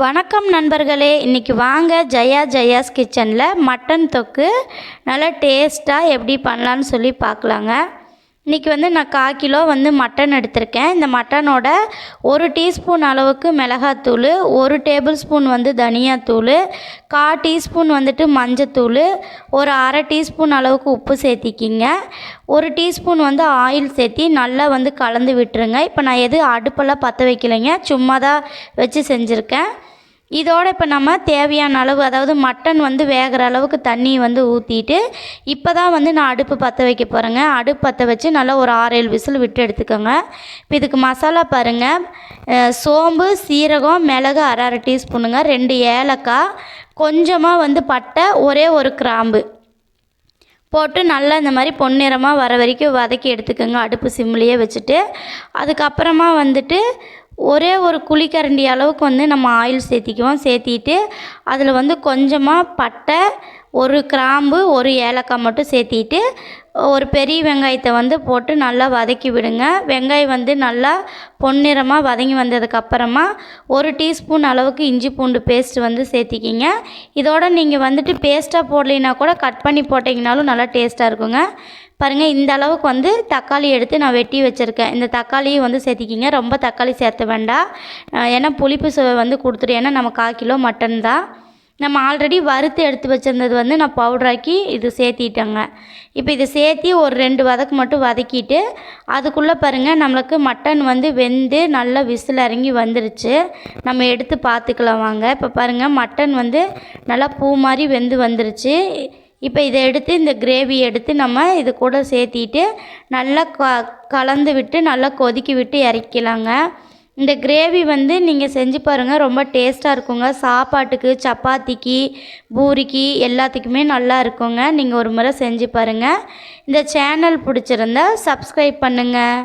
வணக்கம் நண்பர்களே இன்றைக்கி வாங்க ஜெயா ஜெயாஸ் கிச்சனில் மட்டன் தொக்கு. நல்லா டேஸ்ட்டாக எப்படி பண்ணலான்னு சொல்லி பார்க்கலாங்க. இன்றைக்கி வந்து நான் கால் கிலோ வந்து மட்டன் எடுத்திருக்கேன். இந்த மட்டனோட ஒரு டீஸ்பூன் அளவுக்கு மிளகாத்தூள் ஒரு டேபிள் ஸ்பூன் வந்து தனியாத்தூள் கா டீஸ்பூன் வந்துட்டு மஞ்சத்தூள் ஒரு அரை டீஸ்பூன் அளவுக்கு உப்பு சேர்த்திக்கிங்க. ஒரு டீஸ்பூன் வந்து ஆயில் சேர்த்தி நல்லா வந்து கலந்து விட்டுருங்க. இப்போ நான் எது அடுப்பெல்லாம் பற்ற வைக்கலைங்க சும்மா தான் வச்சு செஞ்சுருக்கேன். இதோடு இப்போ நம்ம தேவையான அளவு அதாவது மட்டன் வந்து வேகிற அளவுக்கு தண்ணி வந்து ஊற்றிட்டு இப்போ தான் வந்து நான் அடுப்பு பற்ற வைக்க போகிறேங்க அடுப்பு பற்ற வச்சு நல்லா ஒரு ஆறு ஏழு விசில் விட்டு எடுத்துக்கோங்க. இப்போ இதுக்கு மசாலா பாருங்கள் சோம்பு சீரகம் மிளகு அரை அரை டீஸ்பூனுங்க. ரெண்டு ஏலக்காய். கொஞ்சமாக வந்து பட்டை ஒரே ஒரு கிராம்பு. போட்டு நல்லா இந்த மாதிரி பொன்னிறமாக வர வரைக்கும் வதக்கி எடுத்துக்கோங்க. அடுப்பு சிம்லேயே வச்சுட்டு அதுக்கப்புறமா வந்துட்டு ஒரே ஒரு குழிக்கரண்டி அளவுக்கு வந்து நம்ம ஆயில் சேர்த்திக்குவோம். சேர்த்திட்டு அதில் வந்து கொஞ்சமாக பட்டை ஒரு கிராம்பு ஒரு ஏலக்காய் மட்டும் சேர்த்திட்டு ஒரு பெரிய வெங்காயத்தை வந்து போட்டு நல்லா வதக்கி விடுங்க. வெங்காயம் வந்து நல்லா பொன்னிறமாக வதங்கி வந்ததுக்கப்புறமா ஒரு டீஸ்பூன் அளவுக்கு இஞ்சி பூண்டு பேஸ்ட் வந்து சேர்த்திக்கிங்க. இதோட நீங்கள் வந்துட்டு பேஸ்ட்டாக போடலைன்னா கூட கட் பண்ணி போட்டிங்கனாலும் நல்லா டேஸ்ட்டாக இருக்குங்க. பாருங்கள் இந்த அளவுக்கு வந்து தக்காளி எடுத்து நான் வெட்டி வச்சுருக்கேன். இந்த தக்காளியும் வந்து சேர்த்திக்கிங்க. ரொம்ப தக்காளி சேர்த்த வேண்டாம். ஏன்னா புளிப்பு சுவை வந்து கொடுத்துட்டு ஏன்னா நம்ம கால் கிலோ மட்டன் தான். நம்ம ஆல்ரெடி வறுத்து எடுத்து வச்சுருந்தது வந்து நான் பவுடராக்கி இது சேர்த்திட்டேங்க. இப்போ இதை சேர்த்தி ஒரு ரெண்டு வதக்கு மட்டும் வதக்கிட்டு அதுக்குள்ளே பாருங்கள் நம்மளுக்கு மட்டன் வந்து வெந்து நல்லா விசில் இறங்கி வந்துருச்சு. நம்ம எடுத்து பார்த்துக்கலாம் வாங்க. இப்போ பாருங்கள் மட்டன் வந்து நல்லா பூ மாதிரி வெந்து வந்துருச்சு. இப்போ இதை எடுத்து இந்த கிரேவி எடுத்து நம்ம இது கூட சேர்த்திட்டு நல்லா க கலந்து விட்டு நல்லா கொதிக்க விட்டு இறக்கிலாங்க. இந்த கிரேவி வந்து நீங்கள் செஞ்சு பாருங்கள் ரொம்ப டேஸ்ட்டாக இருக்குங்க. சாப்பாட்டுக்கு சப்பாத்திக்கு பூரிக்கு எல்லாத்துக்குமே நல்லா இருக்குங்க. நீங்கள் ஒரு முறை செஞ்சு பாருங்கள் இந்த சேனல் பிடிச்சிருந்தா சப்ஸ்கிரைப் பண்ணுங்கள்